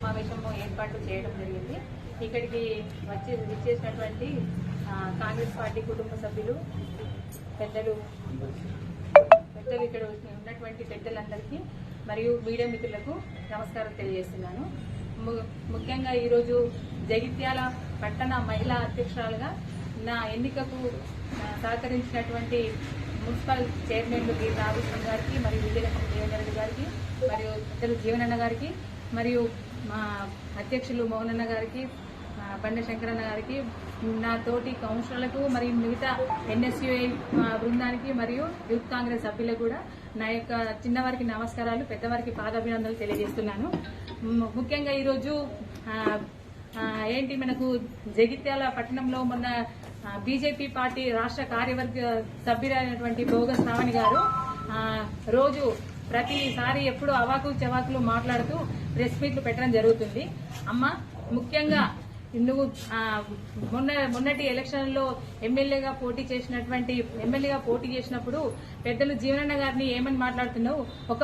సమావేశము ఏర్పాటు చేయడం జరిగింది. ఇక్కడికి వచ్చి విచ్చేసినటువంటి కాంగ్రెస్ పార్టీ కుటుంబ సభ్యులు పెద్దలు పెద్దలు ఇక్కడ ఉన్నటువంటి పెద్దలందరికీ మరియు మీడియా మిత్రులకు నమస్కారం తెలియజేస్తున్నాను. ముఖ్యంగా ఈరోజు జగిత్యాల పట్టణ మహిళా అధ్యక్షురాలుగా నా ఎన్నికకు సహకరించినటువంటి మున్సిపల్ చైర్మన్లు గీ రామకృష్ణ గారికి మరియు విజయలక్ష్మి దేవేంద్రరెడ్డి గారికి మరియు పెద్దలు జీవనన్న గారికి మరియు మా అధ్యక్షులు మౌనన్న గారికి బండ శంకరన్న గారికి నా తోటి కౌన్సిలర్లకు మరియు మిగతా ఎన్ఎస్యుఐ బృందానికి మరియు యూత్ కాంగ్రెస్ సభ్యులకు కూడా నా యొక్క చిన్నవారికి నమస్కారాలు పెద్దవారికి పాదాభినందనలు తెలియజేస్తున్నాను. ముఖ్యంగా ఈరోజు ఏంటి మనకు జగిత్యాల పట్టణంలో మొన్న బీజేపీ పార్టీ రాష్ట్ర కార్యవర్గ సభ్యులైనటువంటి భోగ శ్రావణి గారు రోజు ప్రతిసారి ఎప్పుడు అవాకు చవాకులు మాట్లాడుతూ ప్రెస్ మీట్లు పెట్టడం జరుగుతుంది. అమ్మ ముఖ్యంగా నువ్వు మొన్న మొన్నటి ఎలక్షన్లో ఎమ్మెల్యేగా పోటీ చేసినటువంటి ఎమ్మెల్యేగా పోటీ చేసినప్పుడు పెద్దలు జీవనన్న గారిని ఏమని మాట్లాడుతున్నావు? ఒక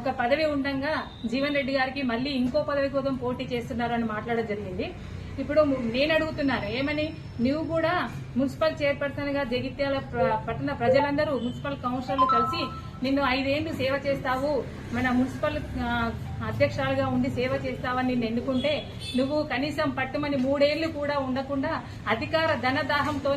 ఒక పదవి ఉండగా జీవన్ రెడ్డి గారికి మళ్ళీ ఇంకో పదవి కోసం పోటీ చేస్తున్నారు అని మాట్లాడడం జరిగింది. ఇప్పుడు నేను అడుగుతున్నాను ఏమని? నువ్వు కూడా మున్సిపల్ చైర్పర్సన్గా జగిత్యాల పట్టణ ప్రజలందరూ మున్సిపల్ కౌన్సిలర్లు కలిసి నిన్ను ఐదేళ్ళు సేవ చేస్తావు. మన మున్సిపల్ అధ్యక్షురాలుగా ఉండి సేవ చేస్తావని నిన్ను ఎన్నుకుంటే నువ్వు కనీసం పట్టుమని మూడేళ్ళు కూడా ఉండకుండా అధికార ధనదాహంతో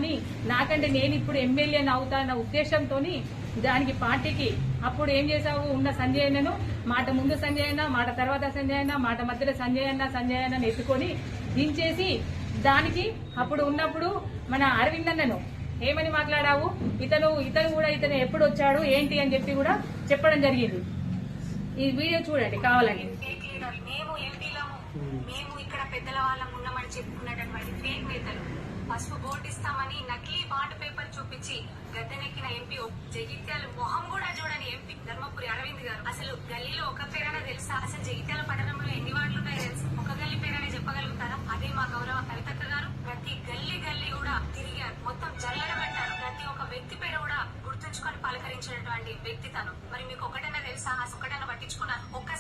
నాకంటే నేను ఇప్పుడు ఎమ్మెల్యేని అవుతాన్న ఉద్దేశంతోని దానికి పార్టీకి అప్పుడు ఏం చేశావు? ఉన్న సంజయ్ అన్నను మాట ముందు సంజయ్ అన్న మాట తర్వాత సంజయ్ అన్న మాట మధ్యలో సంజయ్ అన్న సంజయ్ అన్నను ఎత్తుకొని దించేసి దానికి అప్పుడు ఉన్నప్పుడు మన అరవింద్ అన్నను ఏమని మాట్లాడావు? ఇతను ఇతను కూడా ఇతను ఎప్పుడు వచ్చాడు? ఏంటి అని చెప్పి కూడా చెప్పడం జరిగింది. ఈ వీడియో చూడండి కావాలని. మేము ఎంపీలము మేము ఇక్కడ పెద్దల వాళ్ళం ఉన్నామని చెప్పుకున్నటువంటి ఫేక్ నేతలు పసుపు బోర్డు ఇస్తామని నకిలీ బాండ్ పేపర్ చూపించి గద్దెనెక్కిన ఎంపీ జగిత్యాల మొహం కూడా చూడని ఎంపీ ధర్మపురి అరవింద్ గారు. అసలు గల్లీలో ఒక పేరైనా తెలుసా? అసలు జగిత్యాల పట్టణంలో ఎన్ని వార్డులు ఉన్నాయో తెలుసు? ఒక గల్లీ పేరైనా చెప్పగలుగుతారా? అదే మా గౌరవ కవితక్క గారు. ప్రతి గల్లీ గల్లీ కూడా తిరిగారు మొత్తం జల్లడబెట్టారు ప్రతి ఒక్క వ్యక్తి పేరు కూడా గుర్తుంచుకొని పలకరించినటువంటి వ్యక్తి తను. మరి మీకు ఒకటైనా తెలుసా? అసలు ఒకటైనా పట్టించుకున్నారు? ఒక్క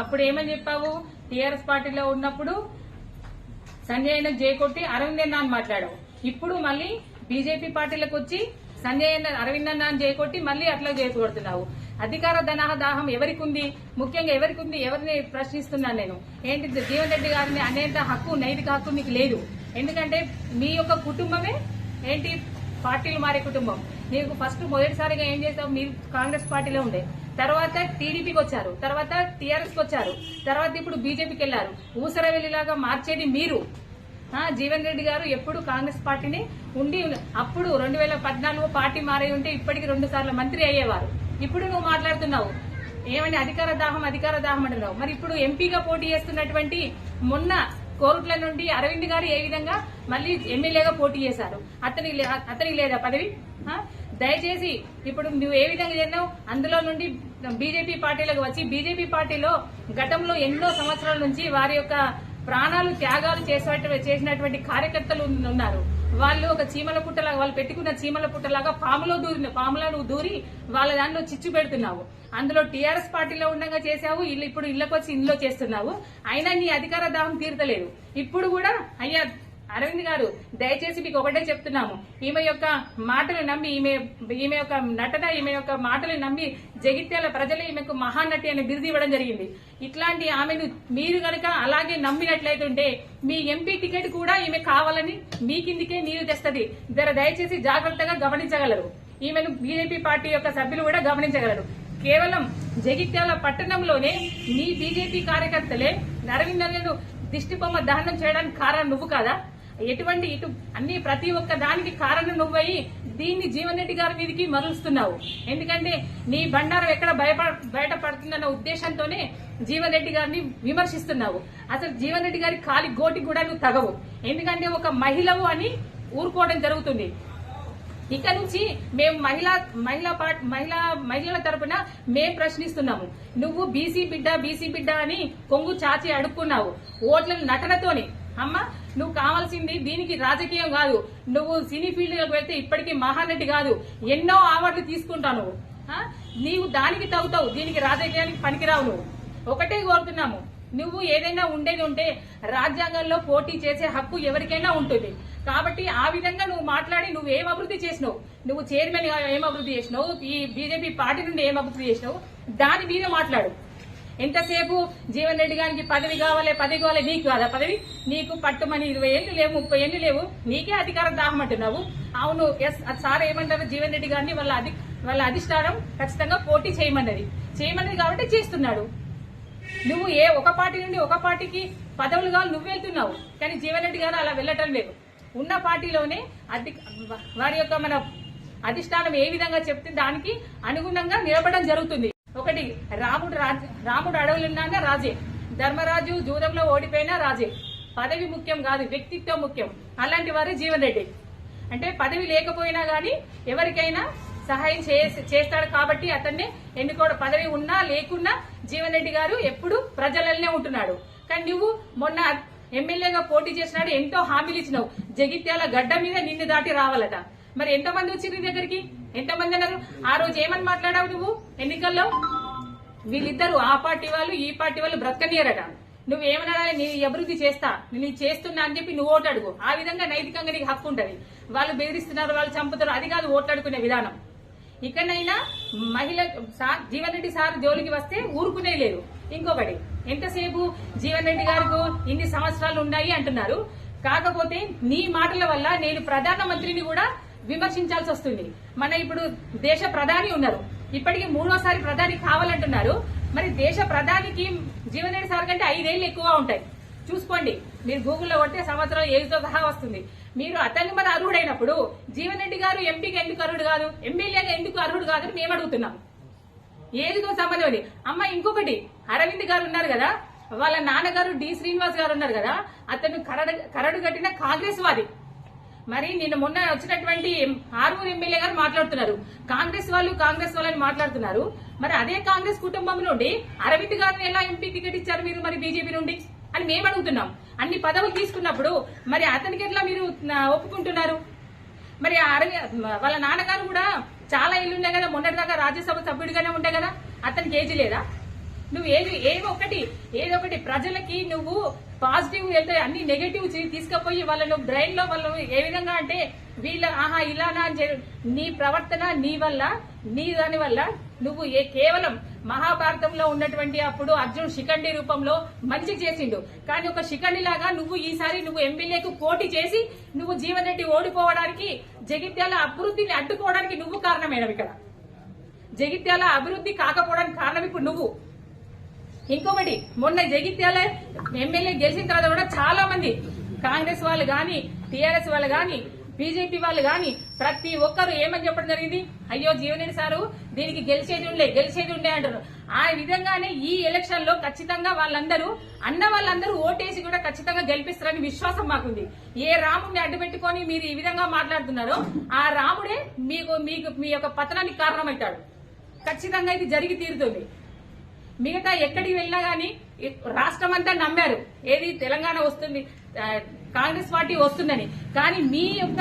అప్పుడు ఏమని చెప్పావు? టిఆర్ఎస్ పార్టీలో ఉన్నప్పుడు సంజయ్ అన్న జై కొట్టి అరవింద్ అన్న అని మాట్లాడావు ఇప్పుడు మళ్ళీ బీజేపీ పార్టీలకు వచ్చి సంజయ్ అన్న అరవింద్ అన్న అని జై కొట్టి మళ్ళీ అట్లా చేసి కొడుతున్నావు. అధికార ధనాహ దాహం ఎవరికి ఉంది ముఖ్యంగా ఎవరికి ఉంది ఎవరిని ప్రశ్నిస్తున్నాను నేను. ఏంటి జీవన్ రెడ్డి గారిని అనేంత హక్కు నైతిక హక్కు మీకు లేదు. ఎందుకంటే మీ యొక్క కుటుంబమే ఏంటి? పార్టీలు మారే కుటుంబం. నీకు ఫస్ట్ మొదటిసారిగా ఏం చేసావు? మీరు కాంగ్రెస్ పార్టీలో ఉండే. తర్వాత టీడీపీకి వచ్చారు. తర్వాత టీఆర్ఎస్ వచ్చారు. తర్వాత ఇప్పుడు బీజేపీకి వెళ్ళారు ఊసరవెల్లిలాగా మార్చేది మీరు. జీవన్ రెడ్డి గారు ఎప్పుడు కాంగ్రెస్ పార్టీని ఉండి అప్పుడు రెండు వేల పద్నాలుగు పార్టీ మారే ఉంటే ఇప్పటికి రెండు సార్లు మంత్రి అయ్యేవారు. ఇప్పుడు నువ్వు మాట్లాడుతున్నావు. ఏమని అధికార దాహం అధికార దాహం అంటున్నావు. మరి ఇప్పుడు ఎంపీగా పోటీ చేస్తున్నటువంటి మొన్న కోరుట్ల నుండి అరవింద్ గారు ఏ విధంగా మళ్ళీ ఎమ్మెల్యేగా పోటీ చేశారు? అతనికి అతనికి లేదా పదవి? దయచేసి ఇప్పుడు నువ్వు ఏ విధంగా చేరినావు? అందులో నుండి బీజేపీ పార్టీలకు వచ్చి బీజేపీ పార్టీలో గతంలో ఎన్నో సంవత్సరాల నుంచి వారి యొక్క ప్రాణాలు త్యాగాలు చేసినటువంటి కార్యకర్తలు ఉన్నారు. వాళ్ళు ఒక చీమల పుట్టలాగా వాళ్ళు పెట్టుకున్న చీమల పుట్టలాగా పాములో దూరిన పాములను దూరి వాళ్ళ దాంట్లో చిచ్చు పెడుతున్నావు. అందులో టీఆర్ఎస్ పార్టీలో ఉండగా చేశావు ఇల్లు ఇప్పుడు ఇళ్ళకొచ్చి వచ్చి చేస్తున్నావు. అయినా నీ అధికార దాహం తీరతలేదు. ఇప్పుడు కూడా అయ్యా అరవింద్ గారు దయచేసి మీకు ఒకటే చెప్తున్నాము. ఈమె యొక్క మాటలు నమ్మి ఈమె ఈమె యొక్క నటన ఈమె యొక్క మాటలు నమ్మి జగిత్యాల ప్రజలే ఈమెకు మహానటి అనే బిరుదు ఇవ్వడం జరిగింది. ఇట్లాంటి ఆమెను మీరు కనుక అలాగే నమ్మినట్లయితుంటే మీ ఎంపీ టికెట్ కూడా ఈమె కావాలని మీ కిందికే నీరు తెస్తది. జర దయచేసి జాగ్రత్తగా గమనించగలరు. ఈమెను బీజేపీ పార్టీ యొక్క సభ్యులు కూడా గమనించగలరు. కేవలం జగిత్యాల పట్టణంలోనే మీ బీజేపీ కార్యకర్తలే అరవిందను దిష్టిబొమ్మ దహనం చేయడానికి కారణం నువ్వు కాదా? ఎటువంటి ఇటు అన్ని ప్రతి ఒక్క దానికి కారణం నువ్వయి దీన్ని జీవన్ రెడ్డి గారి మీదకి మరలుస్తున్నావు. ఎందుకంటే నీ బండారం ఎక్కడ భయపడ బయటపడుతుందన్న ఉద్దేశంతోనే జీవన్ రెడ్డి గారిని విమర్శిస్తున్నావు. అసలు జీవన్ రెడ్డి గారి కాలి గోటికి కూడా నువ్వు తగవు. ఎందుకంటే ఒక మహిళవు అని ఊరుకోవడం జరుగుతుంది. ఇక నుంచి మేము మహిళా మహిళా పార్ట్ మహిళా మహిళల తరపున మేము ప్రశ్నిస్తున్నాము. నువ్వు బీసీ బిడ్డ బీసీ బిడ్డ అని కొంగు చాచి అడుక్కున్నావు. ఓట్ల నటనతోనే అమ్మ నువ్వు కావాల్సింది దీనికి రాజకీయం కాదు. నువ్వు సినీ ఫీల్డ్లోకి వెళ్తే ఇప్పటికీ మహానటి కాదు. ఎన్నో అవార్డులు తీసుకుంటావు నువ్వు నీవు దానికి తగ్గుతావు దీనికి రాజకీయానికి పనికిరావు నువ్వు. ఒకటే కోరుతున్నాము. నువ్వు ఏదైనా ఉండేది ఉంటే రాజ్యాంగంలో పోటీ చేసే హక్కు ఎవరికైనా ఉంటుంది. కాబట్టి ఆ విధంగా నువ్వు మాట్లాడి నువ్వు ఏం అభివృద్ధి చేసినావు? నువ్వు చైర్మన్ ఏం అభివృద్ధి చేసినావు? ఈ బీజేపీ పార్టీ నుండి ఏం అభివృద్ధి చేసినావు? దాని మీద మాట్లాడు. ఎంతసేపు జీవన్ రెడ్డి గారికి పదవి కావాలి పదవి కావాలి నీకు కాదా పదవి? నీకు పట్టుమని ఇరవై ఏళ్ళు లేవు ముప్పై ఏళ్ళు లేవు. నీకే అధికారం దాహం అంటున్నావు. అవును ఎస్ సార్ ఏమంటారు? జీవన్ రెడ్డి గారిని వాళ్ళ అధి వాళ్ళ అధిష్టానం ఖచ్చితంగా పోటీ చేయమన్నది. చేయమన్నది కాబట్టి చేస్తున్నాడు. నువ్వు ఏ ఒక పార్టీ నుండి ఒక పార్టీకి పదవులు కావాలి నువ్వు వెళ్తున్నావు. కానీ జీవన్ రెడ్డి గారు అలా వెళ్ళటం లేదు. ఉన్న పార్టీలోనే అధి వారి యొక్క మన అధిష్టానం ఏ విధంగా చెప్తే దానికి అనుగుణంగా నిలబడడం జరుగుతుంది. ఒకటి రాముడు రాజ- రాముడు అడవులున్నా రాజే. ధర్మరాజు జూదంలో ఓడిపోయినా రాజే. పదవి ముఖ్యం కాదు వ్యక్తిత్వం ముఖ్యం. అలాంటి వారే జీవన్ రెడ్డి అంటే పదవి లేకపోయినా కానీ ఎవరికైనా సహాయం చేస్తాడు కాబట్టి అతన్ని ఎన్నుకోవడం పదవి ఉన్నా లేకున్నా జీవన్ రెడ్డి గారు ఎప్పుడు ప్రజలనే ఉంటున్నాడు. కానీ నువ్వు మొన్న ఎమ్మెల్యేగా పోటీ చేసినాడు ఎంతో హామీలు ఇచ్చినావు. జగిత్యాల గడ్డ మీద నిన్ను దాటి రావాలట. మరి ఎంతమంది వచ్చింది నీ దగ్గరికి? ఎంతమంది అన్నారు? ఆ రోజు ఏమని మాట్లాడావు నువ్వు ఎన్నికల్లో? వీళ్ళిద్దరు ఆ పార్టీ వాళ్ళు ఈ పార్టీ వాళ్ళు బ్రతకనీయరట నువ్వు ఏమన్నా నీ అభివృద్ధి చేస్తా నేను చేస్తున్నా అని చెప్పి నువ్వు ఓటు ఆ విధంగా నైతికంగా నీకు హక్కు ఉంటది. వాళ్ళు బెదిరిస్తున్నారు వాళ్ళు చంపుతారు అది కాదు ఓట్లాడుకునే విధానం. ఇక్కడైనా మహిళ సార్ జీవన్ రెడ్డి సార్ జోలికి వస్తే ఊరుకునే లేదు ఇంకొకటి ఎంతసేపు జీవన్ రెడ్డి గారికి ఇన్ని సంవత్సరాలు ఉన్నాయి అంటున్నారు. కాకపోతే నీ మాటల వల్ల నేను ప్రధానమంత్రిని కూడా విమర్శించాల్సి వస్తుంది. మన ఇప్పుడు దేశ ప్రధాని ఉన్నారు. ఇప్పటికి మూడోసారి ప్రధాని కావాలంటున్నారు. మరి దేశ ప్రధానికి జీవన్ సార్ కంటే ఐదేళ్ళు ఎక్కువ ఉంటాయి. చూసుకోండి. మీరు గూగుల్లో కొట్టే సంవత్సరం ఏజ్తో సహా వస్తుంది. మీరు అతని మీద అర్హుడైనప్పుడు జీవన్ రెడ్డి గారు ఎంపీకి ఎందుకు అర్హుడు కాదు? ఎమ్మెల్యేగా ఎందుకు అర్హుడు కాదు మేము అడుగుతున్నాం. ఏదితో సంబంధం అది? అమ్మ ఇంకొకటి. అరవింద్ గారు ఉన్నారు కదా? వాళ్ళ నాన్నగారు డి శ్రీనివాస్ గారు ఉన్నారు కదా? అతను కరడు కరడు కట్టిన కాంగ్రెస్ వాది. మరి నిన్న మొన్న వచ్చినటువంటి ఆరుగురు ఎమ్మెల్యే గారు మాట్లాడుతున్నారు. కాంగ్రెస్ వాళ్ళు కాంగ్రెస్ వాళ్ళని మాట్లాడుతున్నారు. మరి అదే కాంగ్రెస్ కుటుంబం నుండి అరవింద్ గారిని ఎలా ఎంపీ టికెట్ ఇచ్చారు మీరు మరి బీజేపీ నుండి అని మేము అడుగుతున్నాం. అన్ని పదవులు తీసుకున్నప్పుడు మరి అతనికి ఎట్లా మీరు ఒప్పుకుంటున్నారు? మరి ఆ అరవి వాళ్ళ నాన్నగారు కూడా చాలా ఇల్లుండే కదా మొన్నటిదాకా రాజ్యసభ సభ్యుడిగానే ఉండే కదా అతనికి ఏజ్ లేదా? నువ్వు ఏది ఏదో ఒకటి ఏదో ఒకటి ప్రజలకి నువ్వు పాజిటివ్ వెళ్తే అన్ని నెగటివ్ తీసుకుపోయి వాళ్ళను బ్రెయిన్లో వాళ్ళు ఏ విధంగా అంటే వీళ్ళ ఆహా ఇలానా అని నీ ప్రవర్తన నీ వల్ల నీ దాని వల్ల నువ్వు ఏ కేవలం మహాభారతంలో ఉన్నటువంటి అప్పుడు అర్జున్ శిఖండి రూపంలో మంచి చేసిండు. కానీ ఒక శిఖండి లాగా నువ్వు ఈసారి నువ్వు ఎమ్మెల్యేకు పోటీ చేసి నువ్వు జీవన్ రెడ్డి ఓడిపోవడానికి జగిత్యాల అభివృద్ధిని అడ్డుకోవడానికి నువ్వు కారణమైనవి ఇక్కడ. జగిత్యాల అభివృద్ధి కాకపోవడానికి కారణం ఇప్పుడు నువ్వు. ఇంకొకటి మొన్న జగిత్యాల ఎమ్మెల్యే గెలిచిన తర్వాత కూడా చాలా మంది కాంగ్రెస్ వాళ్ళు గాని టీఆర్ఎస్ వాళ్ళు గాని బీజేపీ వాళ్ళు గాని ప్రతి ఒక్కరు ఏమని చెప్పడం జరిగింది? అయ్యో జీవనేని సారు దీనికి గెలిచేది ఉండే గెలిచేది ఉండే అంటారు. ఆ విధంగానే ఈ ఎలక్షన్లో ఖచ్చితంగా వాళ్ళందరూ అన్న వాళ్ళందరూ ఓటేసి కూడా ఖచ్చితంగా గెలిపిస్తారని విశ్వాసం మాకుంది. ఏ రాముడిని అడ్డు పెట్టుకొని మీరు ఈ విధంగా మాట్లాడుతున్నారో ఆ రాముడే మీకు మీకు మీ యొక్క పతనానికి కారణమవుతాడు ఖచ్చితంగా ఇది జరిగి తీరుతుంది. మిగతా ఎక్కడికి వెళ్ళినా గానీ రాష్ట్రం అంతా నమ్మారు. ఏది తెలంగాణ వస్తుంది కాంగ్రెస్ పార్టీ వస్తుందని. కానీ మీ యొక్క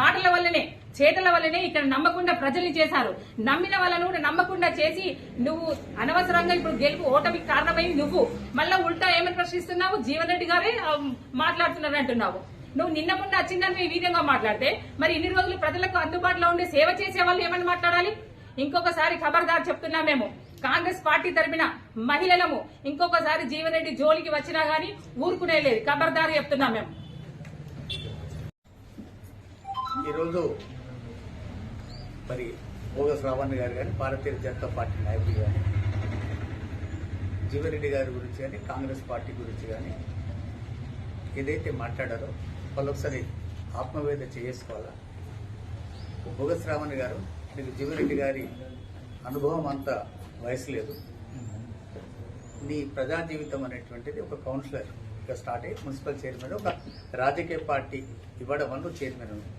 మాటల వల్లనే చేతల వల్లనే ఇక్కడ నమ్మకుండా ప్రజల్ని చేశారు. నమ్మిన వాళ్ళను కూడా నమ్మకుండా చేసి నువ్వు అనవసరంగా ఇప్పుడు గెలుపు ఓటమికి కారణమై నువ్వు మళ్ళా ఉల్టా ఏమని ప్రశ్నిస్తున్నావు? జీవన్ రెడ్డి గారే మాట్లాడుతున్నారు అంటున్నావు. నువ్వు నిన్న ముందు వచ్చిందని ఈ విధంగా మాట్లాడితే మరి ఇన్ని రోజులు ప్రజలకు అందుబాటులో ఉండే సేవ చేసే వాళ్ళు ఏమని మాట్లాడాలి? ఇంకొకసారి ఖబర్దార్ చెప్తున్నా మేము. కాంగ్రెస్ పార్టీ తరపున మహిళలము ఇంకొకసారి జీవన్ రెడ్డి జోలికి వచ్చినా గానీ ఊరుకునే లేదు. ఖబర్దారు చెప్తున్నాం మేము. ఈరోజు మరి భోగస్ రావణ్ గారు కానీ భారతీయ జనతా పార్టీ నాయకులు కానీ జీవరెడ్డి గారి గురించి కానీ కాంగ్రెస్ పార్టీ గురించి కానీ ఏదైతే మాట్లాడారో వాళ్ళు ఒకసారి ఆత్మవేద చేసుకోవాలా? భోగస్ రావణ్ గారు మీకు జీవరెడ్డి గారి అనుభవం అంతా వయసు లేదు. నీ ప్రజా జీవితం అనేటువంటిది ఒక కౌన్సిలర్ ఇక స్టార్ట్ అయ్యి మున్సిపల్ చైర్మన్ ఒక రాజకీయ పార్టీ ఇవ్వడం వల్ల చైర్మన్ ఉంది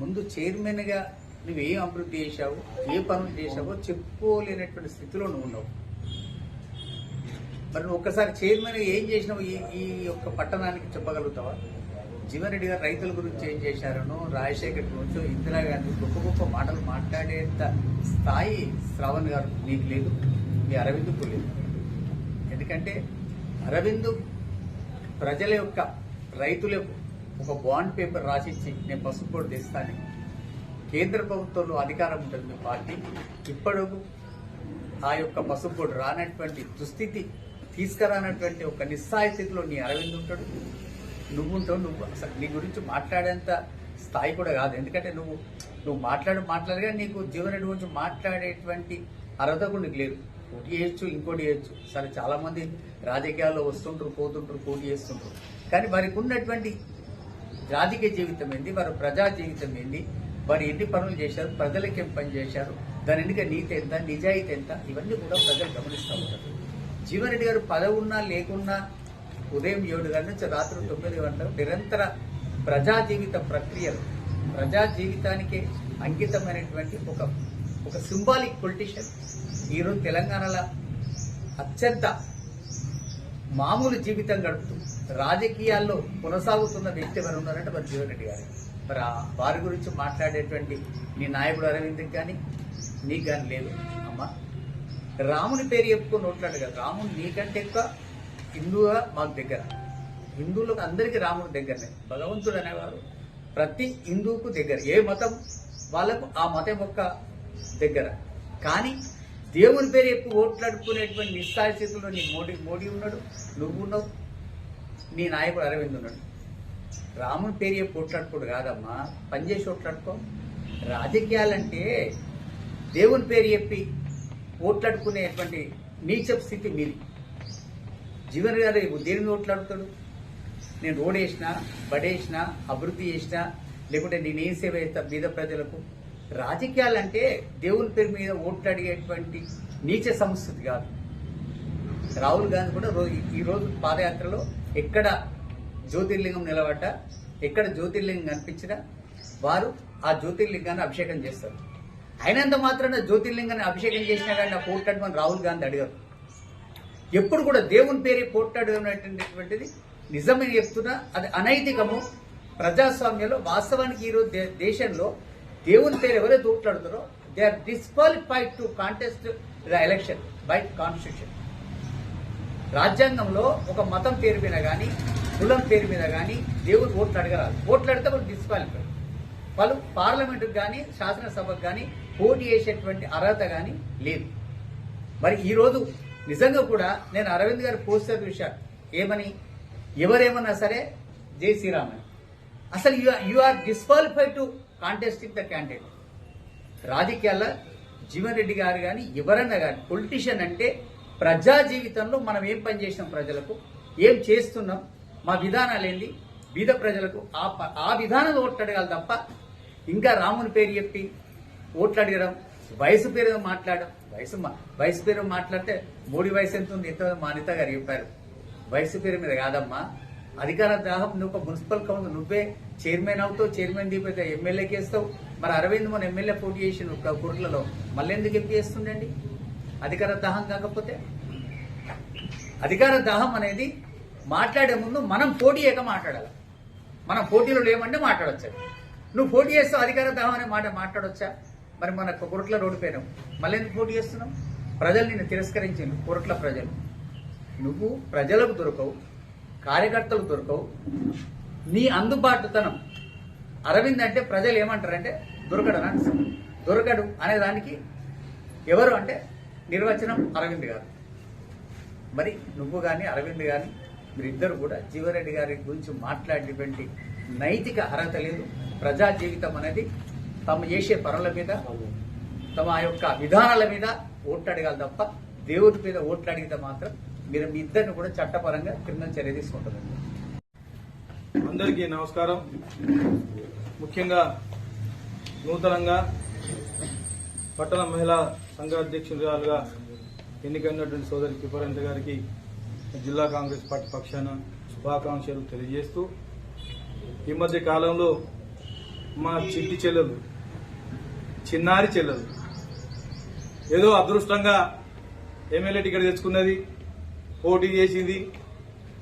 ముందు చైర్మన్గా నువ్వు ఏం అభివృద్ధి చేశావు ఏ పనులు చేశావో చెప్పుకోలేనటువంటి స్థితిలో నువ్వు ఉన్నావు. మరి నువ్వు ఒక్కసారి చైర్మన్ ఏం చేసినావు ఈ ఈ యొక్క పట్టణానికి చెప్పగలుగుతావా? జీవన్ రెడ్డి గారు రైతుల గురించి ఏం చేశారనో రాజశేఖర్ గురించి ఇందిరాగాంధీ గొప్ప గొప్ప మాటలు మాట్లాడేంత స్థాయి శ్రావణ్ గారు నీకు లేదు మీ అరవిందుకు లేదు. ఎందుకంటే అరవిందు ప్రజల యొక్క రైతులకు ఒక బాండ్ పేపర్ రాసిచ్చి నేను పసుపు కూడా తెస్తాను. కేంద్ర ప్రభుత్వంలో అధికారం ఉంటుంది మీ పార్టీ. ఇప్పటికు ఆ యొక్క పసుపు కూడా రానటువంటి దుస్థితి తీసుకురానటువంటి ఒక నిస్సాయ స్థితిలో నీ అరవింద్ ఉంటాడు. నువ్వు ఉంటావు నువ్వు అసలు నీ గురించి మాట్లాడేంత స్థాయి కూడా కాదు. ఎందుకంటే నువ్వు నువ్వు మాట్లాడు మాట్లాడగా నీకు జీవనరెడ్డి గురించి మాట్లాడేటువంటి అర్హత కూడా నీకు లేదు. ఒకటి చేయొచ్చు ఇంకోటి చేయొచ్చు. సరే చాలామంది రాజకీయాల్లో వస్తుంటారు పోతుంటారు పోటీ చేస్తుంటారు. కానీ వారికి ఉన్నటువంటి రాజకీయ జీవితం ఏంది? వారి ప్రజా జీవితం ఏంది? వారు ఎన్ని పనులు చేశారు? ప్రజలకి ఏం పని చేశారు? దాని ఎన్నిక నీతి ఎంత? నిజాయితీ ఎంత? ఇవన్నీ కూడా ప్రజలు గమనిస్తూ ఉంటారు. జీవన్ రెడ్డి గారు పదవున్నా లేకున్నా ఉదయం ఏడు గంటల నుంచి రాత్రి తొమ్మిది గంటల నిరంతర ప్రజా జీవిత ప్రక్రియలు. ప్రజా జీవితానికి అంకితమైనటువంటి ఒక ఒక సింబాలిక్ పొలిటీషియన్ ఈరోజు తెలంగాణలో అత్యంత మామూలు జీవితం గడుపుతూ రాజకీయాల్లో కొనసాగుతున్న వ్యక్తి ఎవరు ఉన్నారంటే మరి జీవన్ రెడ్డి గారు. మరి ఆ వారి గురించి మాట్లాడేటువంటి నీ నాయకుడు అరవింద్కి కానీ నీకు కానీ లేదు. అమ్మా రాముని పేరు చెప్పుకొని నోట్లాడు కదా రాముడు నీకంటే ఎక్కువ హిందువుగా మాకు దగ్గర. హిందువులకు అందరికీ రాముడు దగ్గరనే. భగవంతుడు అనేవారు ప్రతి హిందువుకు దగ్గర. ఏ మతం వాళ్ళకు ఆ మతం యొక్క దగ్గర. కానీ దేవుని పేరు ఎక్కువ ఓట్లాడుకునేటువంటి నిస్సాయ స్థితిలో నీ మోడీ మోడీ ఉన్నాడు నువ్వు ఉన్నావు నీ నాయకుడు అరవింద్ ఉన్నాడు. రాముని పేరు చెప్పి ఓట్లాడుకోడు కాదమ్మా. పనిచేసి ఓట్లాడుకో. రాజకీయాలంటే దేవుని పేరు చెప్పి ఓట్లాడుకునేటువంటి నీచపు స్థితి మీది. జీవన్ గారు దేని ఓట్లాడుతాడు నేను రోడ్ వేసినా బడేసినా అభివృద్ధి చేసినా లేకుంటే నేను ఏం సేవ చేస్తా మీద ప్రజలకు? రాజకీయాలంటే దేవుని పేరు మీద ఓట్లు అడిగేటువంటి నీచ సంస్కృతి కాదు. రాహుల్ గాంధీ కూడా రోజు ఈ రోజు పాదయాత్రలో ఎక్కడ జ్యోతిర్లింగం నిలబడ్డ ఎక్కడ జ్యోతిర్లింగం కనిపించినా వారు ఆ జ్యోతిర్లింగాన్ని అభిషేకం చేస్తారు. అయినంత మాత్రాన జ్యోతిర్లింగాన్ని అభిషేకం చేసినా కానీ నాకు ఓట్లాడమని రాహుల్ గాంధీ అడిగారు. ఎప్పుడు కూడా దేవుని పేరు పోట్లాడేటువంటిది నిజమని చెప్తున్నా. అది అనైతికము. ప్రజాస్వామ్యంలో వాస్తవానికి ఈరోజు దేశంలో దేవుని పేరు ఎవరైతే ఓట్లాడుతారో they are disqualified to contest the election by constitution రాజ్యాంగంలో ఒక మతం పేరు మీద కానీ కులం పేరు మీద కానీ దేవుడు ఓట్లు అడగరాదు ఓట్లు అడిగితే వాళ్ళు డిస్క్వాలిఫై వాళ్ళు పార్లమెంటుకు కానీ శాసనసభకు కానీ పోటీ చేసేటువంటి అర్హత కానీ లేదు. మరి ఈరోజు నిజంగా కూడా నేను అరవింద్ గారి పోస్టర్ చూశాను ఏమని? ఎవరేమన్నా సరే జై శ్రీరామ్ అని అసలు you are disqualified to contesting the candidate రాజకీయాల్లో జీవన్ రెడ్డి గారు కానీ ఎవరన్నా కానీ పొలిటీషియన్ అంటే ప్రజా జీవితంలో మనం ఏం పని చేసినాం ప్రజలకు? ఏం చేస్తున్నాం? మా విధానాలు ఏంది? బీద ప్రజలకు ఆ ప- ఆ విధానం ఓట్లు అడగాలి తప్ప ఇంకా రాముని పేరు చెప్పి ఓట్లు అడగడం వయసు పేరు మాట్లాడడం వయసు వయసు పేరు మాట్లాడితే మోడీ వయసు ఎంత ఉంది? ఎంత ఉంది? మా అనిత గారు చెప్పారు. వయసు పేరు మీద కాదమ్మా. అధికార దాహం నువ్వు ఒక మున్సిపల్ కౌన్సిల్ నువ్వే చైర్మన్ అవుతావు చైర్మన్ దిగిపోతే ఎమ్మెల్యేకి వేస్తావు మరి అరవింద్ మన ఎమ్మెల్యే పోటీ చేసిన ఒక మళ్ళీ ఎందుకు ఎంపీ చేస్తుండండి? అధికార దాహం కాకపోతే? అధికార దాహం అనేది మాట్లాడే ముందు మనం పోటీ చేయక మాట్లాడాలి. మనం పోటీలో లేమంటే మాట్లాడొచ్చు? నువ్వు పోటీ చేస్తావు అధికార దాహం అనే మాట మాట్లాడొచ్చా? మరి మన కొరట్ల రోడ్డు పోయినాం మళ్ళీ ఎందుకు పోటీ చేస్తున్నాం ప్రజలు నిన్ను తిరస్కరించింది కొరట్ల ప్రజలు. నువ్వు ప్రజలకు దొరకవు కార్యకర్తలకు దొరకవు. నీ అందుబాటుతనం. అరవింద్ అంటే ప్రజలు ఏమంటారంటే దొరకడు అని దొరకడు అనే దానికి ఎవరు అంటే నిర్వచనం అరవింద్ గారు. మరి నువ్వు కానీ అరవింద్ కానీ మీరిద్దరు కూడా జీవరెడ్డి గారి గురించి మాట్లాడేటువంటి నైతిక అర్హత లేదు. ప్రజా జీవితం అనేది తమ చేసే పనుల మీద తమ యొక్క విధానాల మీద ఓట్లు అడగాలి తప్ప దేవుడి మీద ఓట్లు అడిగితే మాత్రం మీరు మీ ఇద్దరిని కూడా చట్టపరంగా క్రిమినల్ చర్య తీసుకుంటారు. అందరికీ నమస్కారం. ముఖ్యంగా నూతనంగా పట్టణ మహిళా సంఘ అధ్యక్షురాలుగా ఎన్నికైనటువంటి సోదరి కిపరంత గారికి జిల్లా కాంగ్రెస్ పార్టీ పక్షాన శుభాకాంక్షలు తెలియజేస్తూ ఈ మధ్య కాలంలో మా చిట్టి చెల్లెలు చిన్నారి చెల్లెలు ఏదో అదృష్టంగా ఎమ్మెల్యే టికెట్ తెచ్చుకున్నది పోటీ చేసింది.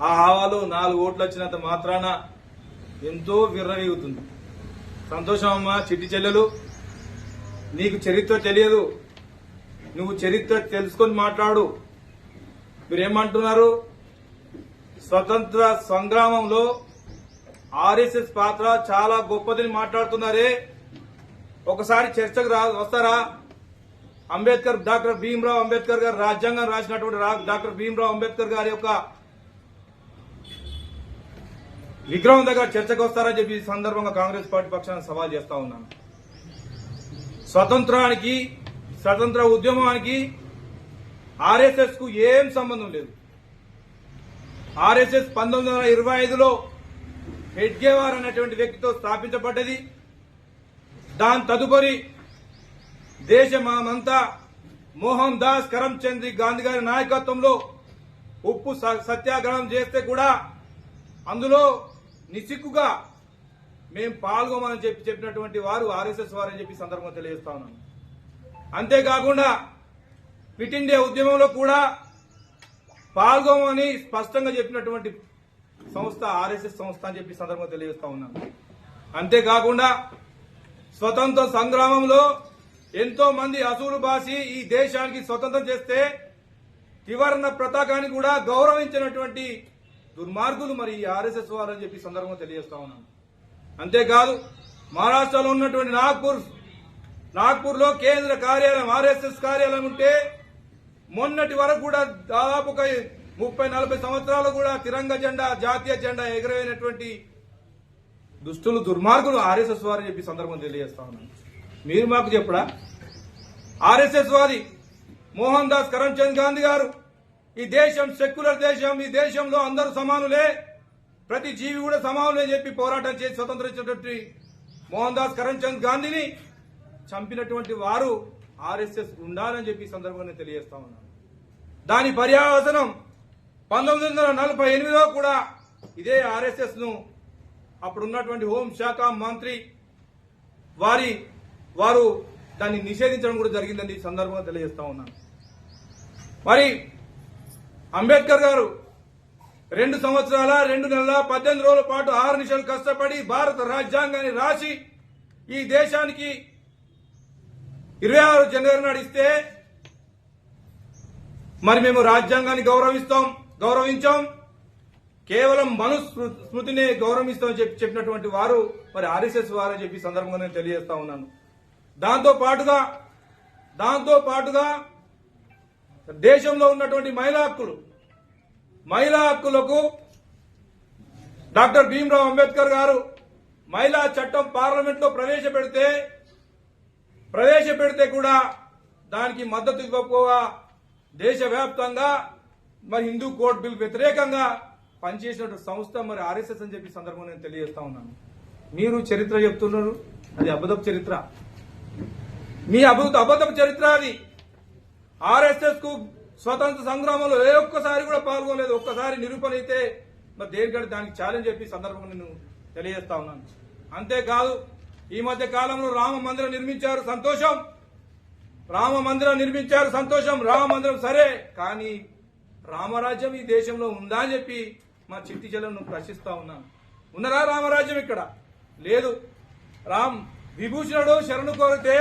ఆ హావాలో నాలుగు ఓట్లు వచ్చినంత మాత్రాన ఎంతో విర్రవీగుతుంది సంతోషం అమ్మ చిట్టి చెల్లెలు. నీకు చరిత్ర తెలియదు. నువ్వు చరిత్ర తెలుసుకొని మాట్లాడు. మీరేమంటున్నారు? స్వతంత్ర సంగ్రామంలో ఆర్ఎస్ఎస్ పాత్ర చాలా గొప్పదని మాట్లాడుతున్నారే. ఒకసారి చర్చకు రా వస్తారా? అంబేద్కర్ డాక్టర్ భీమ్రావ్ అంబేద్కర్ గారు రాజ్యాంగం రాసినటువంటి డాక్టర్ భీమ్రావ్ అంబేద్కర్ గారి యొక్క విగ్రహం దగ్గర చర్చకు వస్తారని చెప్పి ఈ సందర్భంగా కాంగ్రెస్ పార్టీ పక్షాన్ని సవాల్ చేస్తా ఉన్నాను. స్వతంత్రానికి స్వతంత్ర ఉద్యమానికి ఆర్ఎస్ఎస్కు ఏం సంబంధం లేదు. ఆర్ఎస్ఎస్ పంతొమ్మిది వందల ఇరవై ఐదులో హెడ్గేవార్ అనేటువంటి వ్యక్తితో స్థాపించబడ్డది. దాని తదుపరి దేశమంతా మోహన్ దాస్ కరమ్చంద్ గాంధీ గారి నాయకత్వంలో ఉప్పు సత్యాగ్రహం చేస్తే కూడా అందులో నిసిగ్గుగా మేము పాల్గొమని చెప్పి చెప్పినటువంటి వారు ఆర్ఎస్ఎస్ వారు అని చెప్పి సందర్భంగా తెలియజేస్తా ఉన్నాను అంతేకాకుండా ఫిట్ ఇండియా ఉద్యమంలో కూడా పాల్గొమని స్పష్టంగా చెప్పినటువంటి సంస్థ ఆర్ఎస్ఎస్ సంస్థ అని చెప్పి సందర్భంగా తెలియజేస్తా ఉన్నాను అంతేకాకుండా స్వతంత్ర సంగ్రామంలో ఎంతో మంది అసూలు బాసి ఈ దేశానికి స్వతంత్రం చేస్తే త్రివర్ణ పతాకాన్ని కూడా గౌరవించినటువంటి దుర్మార్గులు మరి ఈ ఆర్ఎస్ఎస్ వారు అని చెప్పి సందర్భంగా తెలియజేస్తా ఉన్నాను. అంతేకాదు మహారాష్ట్రలో ఉన్నటువంటి నాగ్పూర్ నాగ్పూర్లో కేంద్ర కార్యాలయం ఆర్ఎస్ఎస్ కార్యాలయం ఉంటే మొన్నటి వరకు కూడా దాదాపు ఒక ముప్పై నలభై సంవత్సరాలు కూడా తిరంగ జెండా జాతీయ జెండా ఎగరవేనటువంటి దుష్టులు దుర్మార్గులు ఆర్ఎస్ఎస్ వారు చెప్పి సందర్భం తెలియజేస్తా ఉన్నాను. మీరు మాకు చెప్పడా? ఆర్ఎస్ఎస్ వాది మోహన్ దాస్ కరమ్చంద్ గాంధీ గారు ఈ దేశం సెక్యులర్ దేశం ఈ దేశంలో అందరూ సమానులే ప్రతి జీవి కూడా సమానులే చెప్పి పోరాటం చేసి స్వతంత్రించినటువంటి మోహన్ దాస్ కరమ్చంద్ గాంధీని చంపినటువంటి వారు ఆర్ఎస్ఎస్ ఉండాలని చెప్పి సందర్భంగా తెలియజేస్తా ఉన్నాను. దాని పర్యావసనం పంతొమ్మిది వందల నలభై ఎనిమిదిలో కూడా ఇదే ఆర్ఎస్ఎస్ను అప్పుడున్నటువంటి హోంశాఖ మంత్రి వారి వారు దాన్ని నిషేధించడం కూడా జరిగిందని ఈ సందర్భంగా తెలియజేస్తా ఉన్నాను. మరి అంబేద్కర్ గారు రెండు సంవత్సరాల రెండు నెలల పద్దెనిమిది రోజుల పాటు ఆరు నిమిషాలు కష్టపడి భారత రాజ్యాంగాన్ని రాసి ఈ దేశానికి ఇరవై ఆరు జనవరి నాడు ఇస్తే మరి మేము రాజ్యాంగాన్ని గౌరవిస్తాం గౌరవించాం. కేవలం మను స్మృ- స్మృతిని గౌరవిస్తామని చెప్పి చెప్పినటువంటి వారు మరి ఆర్ఎస్ఎస్ వారు చెప్పి సందర్భంగా నేను తెలియజేస్తా ఉన్నాను. దాంతో పాటుగా దాంతో పాటుగా దేశంలో ఉన్నటువంటి మహిళా హక్కులు మహిళా హక్కులకు డాక్టర్ భీమ్రావ్ అంబేద్కర్ గారు మహిళా చట్టం పార్లమెంట్లో ప్రవేశపెడితే ప్రవేశపెడితే కూడా దానికి మద్దతు ఇవ్వకపోగా దేశవ్యాప్తంగా మరి హిందూ కోర్టు బిల్ వ్యతిరేకంగా పనిచేసినటువంటి సంస్థ మరి ఆర్ఎస్ఎస్ అని చెప్పి సందర్భం సందర్భంగా నేను తెలియజేస్తా ఉన్నాను. మీరు చరిత్ర చెప్తున్నారు. అది అబద్ధపు చరిత్ర. మీ అబద్ధ అబద్ధపు చరిత్ర అది. ఆర్ఎస్ఎస్కు స్వతంత్ర సంగ్రామంలో ఏ ఒక్కసారి కూడా పాల్గొనలేదు. ఒక్కసారి నిరూపణ అయితే మరి దేనికంటే దానికి ఛాలెంజ్ చెప్పి సందర్భం సందర్భంగా నేను తెలియజేస్తా ఉన్నాను. అంతేకాదు ఈ మధ్య కాలంలో రామ మందిరం నిర్మించారు సంతోషం. రామ మందిరం నిర్మించారు సంతోషం. రామ మందిరం సరే కానీ రామరాజ్యం ఈ దేశంలో ఉందా అని చెప్పి మా చిట్టి చెల్లెలను ప్రశ్నిస్తా ఉన్నాను ఉన్నరా రామరాజ్యం ఇక్కడ? లేదు. రామ్ విభూషణుడు శరణు కోరితే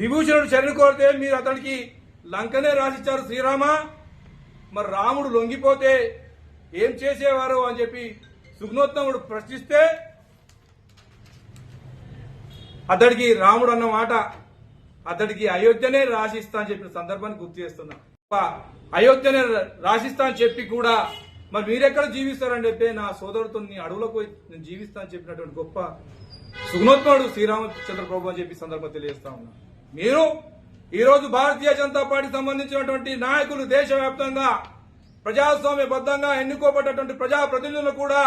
విభూషణుడు శరణు కోరితే మీరు అతనికి లంకనే రాసిచ్చారు శ్రీరామ. మరి రాముడు లొంగిపోతే ఏం చేసేవారు అని చెప్పి సుగ్నోత్తముడు ప్రశ్నిస్తే అతడికి రాముడు అన్న మాట అతడికి అయోధ్యనే రాసిస్తా అని చెప్పిన సందర్భాన్ని గుర్తు చేస్తున్నా. అయోధ్యనే రాసిస్తా అని చెప్పి కూడా మరి మీరెక్కడ జీవిస్తారని చెప్పి నా సోదరుతో నీ అడవులకు నేను జీవిస్తా అని చెప్పినటువంటి గొప్ప సుగుణోత్మడు శ్రీరామచంద్ర ప్రభు అని చెప్పి సందర్భం సందర్భంగా తెలియజేస్తా ఉన్నా. మీరు ఈరోజు భారతీయ జనతా పార్టీకి సంబంధించినటువంటి నాయకులు దేశవ్యాప్తంగా ప్రజాస్వామ్యబద్ధంగా ఎన్నుకోబడ్డటువంటి ప్రజాప్రతినిధులు కూడా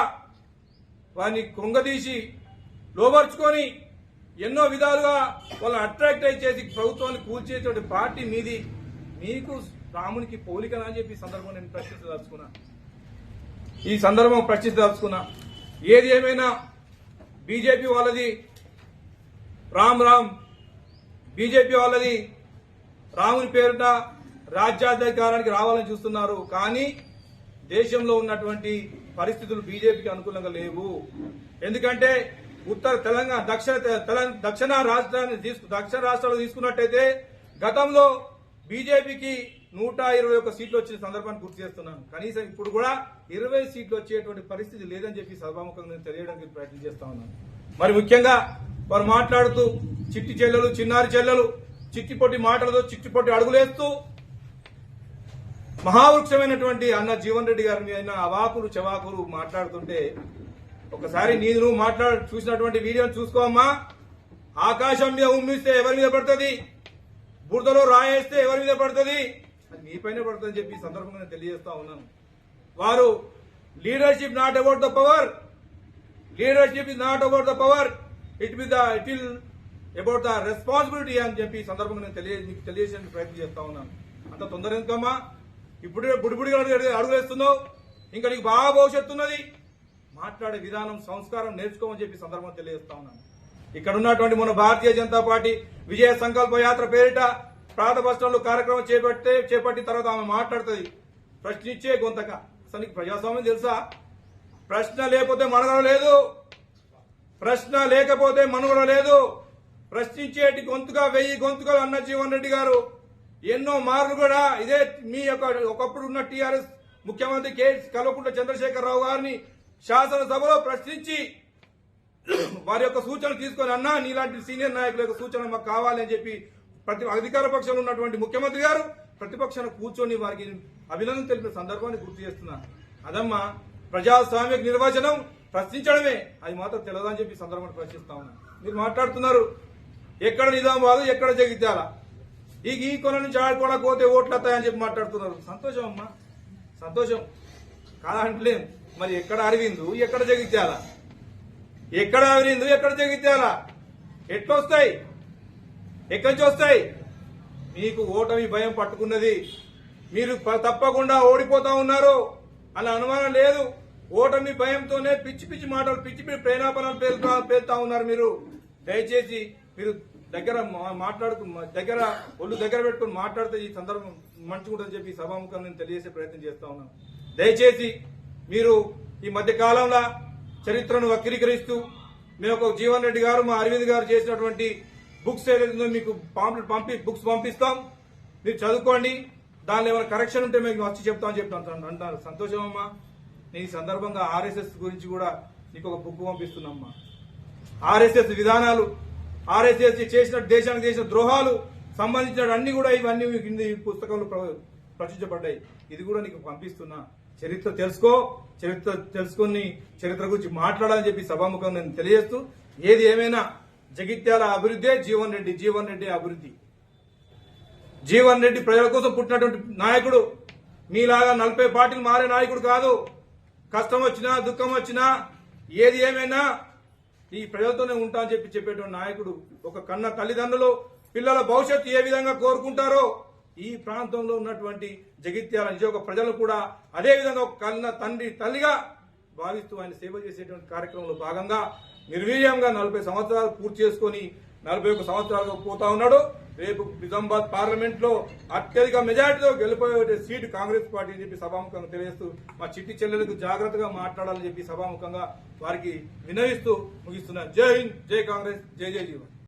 వారిని కృంగదీసి లోబర్చుకొని ఎన్నో విధాలుగా వాళ్ళని అట్రాక్ట్ అయి చేసి ప్రభుత్వాన్ని కూల్చేటువంటి పార్టీ మీది. మీకు రామునికి పోలికనా అని చెప్పి సందర్భం సందర్భంగా నేను ప్రశ్నించదలుచుకున్నాను ఈ సందర్భం ప్రశ్నించదలుచుకున్నా. ఏది ఏమైనా బీజేపీ వాళ్ళది రామ్ రామ్ బీజేపీ వాళ్ళది రాముని పేరుట రాజ్యాధికారానికి రావాలని చూస్తున్నారు. కానీ దేశంలో ఉన్నటువంటి పరిస్థితులు బీజేపీకి అనుకూలంగా లేవు. ఎందుకంటే ఉత్తర తెలంగాణ దక్షిణ తెల- దక్షిణ రాష్ట్రాన్ని తీసుకు దక్షిణ రాష్ట్రాలు తీసుకున్నట్టయితే గతంలో బీజేపీకి నూట ఇరవై ఒక్క సీట్లు వచ్చిన సందర్భాన్ని గుర్తు చేస్తున్నాను. కనీసం ఇప్పుడు కూడా ఇరవై సీట్లు వచ్చేటువంటి పరిస్థితి లేదని చెప్పి సభాముఖంగా నేను తెలియడానికి ప్రయత్నం చేస్తా ఉన్నాను. మరి ముఖ్యంగా వారు మాట్లాడుతూ చిట్టి చెల్లెలు చిన్నారి చెల్లెలు చిట్టిపొట్టి మాటలతో చిట్టిపొట్టి అడుగులేస్తూ మహావృక్షమైనటువంటి అన్న జీవన్ రెడ్డి గారి మీద అవాకులు చవాకులు మాట్లాడుతుంటే ఒకసారి నీరు మాట్లాడు చూసినటువంటి వీడియోని చూసుకోమ్మా. ఆకాశం మీద ఉమ్మిస్తే ఎవరి మీద పడుతుంది? బురదలో రాయేస్తే ఎవరి మీద పడుతుంది? అది మీపైనే పడుతుంది చెప్పి ఈ సందర్భంగా నేను తెలియజేస్తా ఉన్నాను. వారు leadership not about the power leadership is not about the power it will the it will about the responsibility అని చెప్పి ఈ సందర్భంగా నేను తెలియ తెలియజేసే ప్రయత్నం చేస్తా ఉన్నాను. అంత తొందర ఎందుకమ్మా? ఇప్పుడే బుడిబుడిగా అడుగులేస్తున్నావు ఇంకా నీకు బాగా భవిష్యత్తు ఉన్నది. మాట్లాడే విధానం సంస్కారం నేర్చుకోమని చెప్పి సందర్భంగా తెలియజేస్తా ఉన్నాను. ఇక్కడ ఉన్నటువంటి మన భారతీయ జనతా పార్టీ విజయ సంకల్ప యాత్ర పేరిట ప్రాత బస్టాండ్లో కార్యక్రమం చేపట్టే చేపట్టిన తర్వాత ఆమె మాట్లాడుతుంది. ప్రశ్నించే గొంతక. అసలు నీకు ప్రజాస్వామ్యం తెలుసా? ప్రశ్న లేకపోతే మనగడ లేదు. ప్రశ్న లేకపోతే మనుగడ లేదు. ప్రశ్నించేటి గొంతుగా వెయ్యి గొంతుగా అన్న జీవన్ రెడ్డి గారు. ఎన్నో మార్లు కూడా ఇదే మీ యొక్క ఒకప్పుడు ఉన్న టీఆర్ఎస్ ముఖ్యమంత్రి కె కల్వకుంట్ల చంద్రశేఖరరావు గారిని శాసనసభలో ప్రశ్నించి వారి యొక్క సూచనలు తీసుకొని అన్నా నీలాంటి సీనియర్ నాయకుల యొక్క సూచనలు మాకు కావాలని చెప్పి ప్రతి అధికార పక్షంలో ఉన్నటువంటి ముఖ్యమంత్రి గారు ప్రతిపక్షాన్ని కూర్చొని వారికి అభినందన తెలిపిన సందర్భాన్ని గుర్తు చేస్తున్నా. అదమ్మా ప్రజాస్వామ్య నిర్వచనం ప్రశ్నించడమే. అది మాత్రం తెలియదని చెప్పి సందర్భాన్ని ప్రశ్నిస్తా ఉన్నా. మీరు మాట్లాడుతున్నారు. ఎక్కడ నిజామాబాదు ఎక్కడ జగిత్యాల? ఈ ఈ కొన నుంచి ఆడుకోవడానికి పోతే ఓట్లు వస్తాయని చెప్పి మాట్లాడుతున్నారు. సంతోషం అమ్మా. సంతోషం. కాదంటలేం. మరి ఎక్కడ అరవిందు ఎక్కడ జగిత్యాల? ఎక్కడ అరవిందు ఎక్కడ జగిత్యాల? ఎట్లొస్తాయి? ఎక్కడి నుంచి వస్తాయి? మీకు ఓటమి భయం పట్టుకున్నది. మీరు తప్పకుండా ఓడిపోతా ఉన్నారు అలా అనుమానం లేదు. ఓటమి భయంతోనే పిచ్చి పిచ్చి మాటలు పిచ్చి పిచ్చి ప్రేరాపణలు పేలుతా పేలుతా ఉన్నారు మీరు. దయచేసి మీరు దగ్గర మా- మాట్లాడుకు మా- దగ్గర ఒళ్ళు దగ్గర పెట్టుకుని మాట్లాడితే ఈ సందర్భం మంచుకుంటుందని చెప్పి సభాముఖం నేను తెలియజేసే ప్రయత్నం చేస్తా ఉన్నాను. దయచేసి మీరు ఈ మధ్య కాలంలో చరిత్రను వక్రీకరిస్తూ మేము ఒక జీవన్ రెడ్డి గారు మా అరవింద్ గారు చేసినటువంటి బుక్స్ ఏదైతుందో మీకు పాంప్లెట్ పంపి బుక్స్ పంపిస్తాం. మీరు చదువుకోండి. దానిలో ఏమైనా కరెక్షన్ ఉంటే మీకు వచ్చి చెప్తామని చెప్తాను అంటారు సంతోషం అమ్మా నేను ఈ సందర్భంగా ఆర్ఎస్ఎస్ గురించి కూడా నీకు ఒక బుక్ పంపిస్తున్నామ్మా. ఆర్ఎస్ఎస్ విధానాలు ఆర్ఎస్ఎస్ చేసిన దేశానికి చేసిన ద్రోహాలు సంబంధించిన అన్ని కూడా ఇవన్నీ మీకు కింద పుస్తకంలో ప్ర- ప్రచురించబడ్డాయి. ఇది కూడా నీకు పంపిస్తున్నా. చరిత్ర తెలుసుకో. చరిత్ర తెలుసుకొని చరిత్ర గురించి మాట్లాడాలని చెప్పి సభాముఖంగా నేను తెలియజేస్తూ ఏది ఏమైనా జగిత్యాల అభివృద్ధే జీవన్ రెడ్డి జీవన్ రెడ్డి అభివృద్ధి. జీవన్ రెడ్డి ప్రజల కోసం పుట్టినటువంటి నాయకుడు మీలాగా నలభై పార్టీలు మారే నాయకుడు కాదు. కష్టం వచ్చినా దుఃఖం వచ్చినా ఏది ఏమైనా ఈ ప్రజలతోనే ఉంటా అని చెప్పి చెప్పేటువంటి నాయకుడు ఒక కన్న తల్లిదండ్రులు పిల్లల భవిష్యత్తు ఏ విధంగా కోరుకుంటారో ఈ ప్రాంతంలో ఉన్నటువంటి జగిత్యాల నిజోగ ప్రజలు కూడా అదే విధంగా ఒక కన్న తండ్రి తల్లిగా భావిస్తూ ఆయన సేవ చేసేటువంటి కార్యక్రమంలో భాగంగా నిర్వీర్యంగా నలభై సంవత్సరాలు పూర్తి చేసుకొని నలభై ఒక్క సంవత్సరాలుగా పోతా ఉన్నాడు. రేపు నిజామాబాద్ పార్లమెంట్లో అత్యధిక మెజార్టీతో గెలిపోయే సీటు కాంగ్రెస్ పార్టీ చెప్పి సభాముఖంగా తెలియజేస్తూ మా చిట్టి చెల్లెలకు జాగ్రత్తగా మాట్లాడాలని చెప్పి సభాముఖంగా వారికి వినవిస్తూ ముగిస్తున్నారు జై హింద్ జై కాంగ్రెస్ జై జై జీవన్.